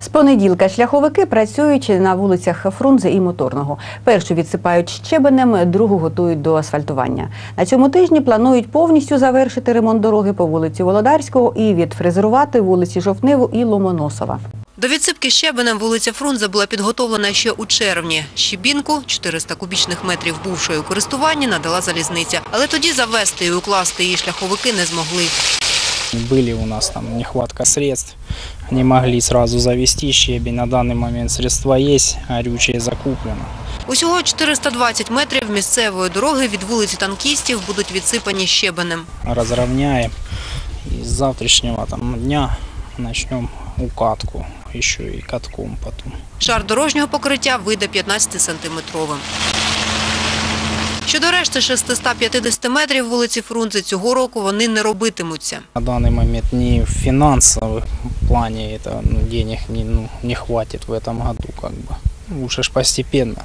З понеділка шляховики працюють на вулицях Фрунзе і Моторного. Першу відсипають щебенем, другу готують до асфальтування. На цьому тижні планують повністю завершити ремонт дороги по вулиці Володарського і відфрезерувати вулиці Жовтневу і Ломоносова. До відсипки щебенем вулиця Фрунзе була підготовлена ще у червні. Щебінку 400 кубічних метрів бувшої у користуванні надала залізниця. Але тоді завести і укласти її шляховики не змогли. Были у нас там нехватка средств, не могли сразу завести щебень. На данный момент средства есть, горючее закуплено. Усього 420 метрів місцевої дороги від вулиці Танкістів будуть відсипані щебенем. Разровняем. И с завтрашнего там, дня начнем укатку, еще и катком потом. Шар дорожнього покриття вийде 15-сантиметровим. Щодо решти 650 метрів вулиці Фрунзе цього року вони не робитимуться. На данный момент ни в финансовом плане это ну, денег не, ну, не хватит в этом году как бы. Лучше ж постепенно,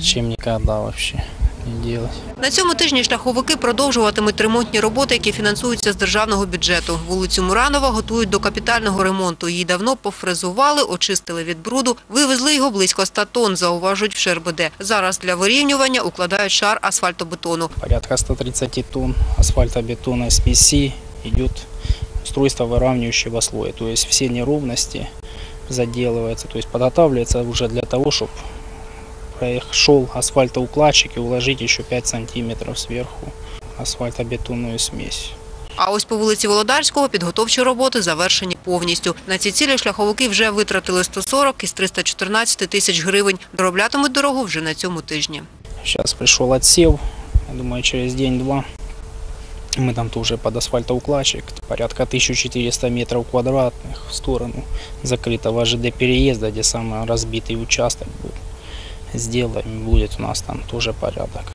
чем никогда вообще не делать. На цьому тижні шляховики продовжуватимуть ремонтні роботи, які фінансуються з державного бюджету. Вулицю Муранова готують до капітального ремонту. Її давно пофрезували, очистили від бруду, вивезли його близько 100 тонн, зауважують в ШРБД. Зараз для вирівнювання укладають шар асфальтобетону. порядка 130 тонн асфальтобетонной смеси идет устройство выравнивающего слоя. То есть все неровности заделываются, то есть подготавливается уже для того, чтобы шел асфальтоукладчик и уложить еще 5 сантиметров сверху асфальтобетонную смесь. А ось по вулиці Володарського підготовчі роботи завершені повністю. На ці цілі шляховики вже витратили 140 із 314 тисяч гривень. Дороблятимуть дорогу вже на цьому тижні. Сейчас пришел отсев, я думаю, через день-два мы там тоже под асфальтоукладчик, порядка 1400 метров квадратных в сторону закрытого ЖД переезда, где самый разбитый участок будет. Сделаем, будет у нас там тоже порядок.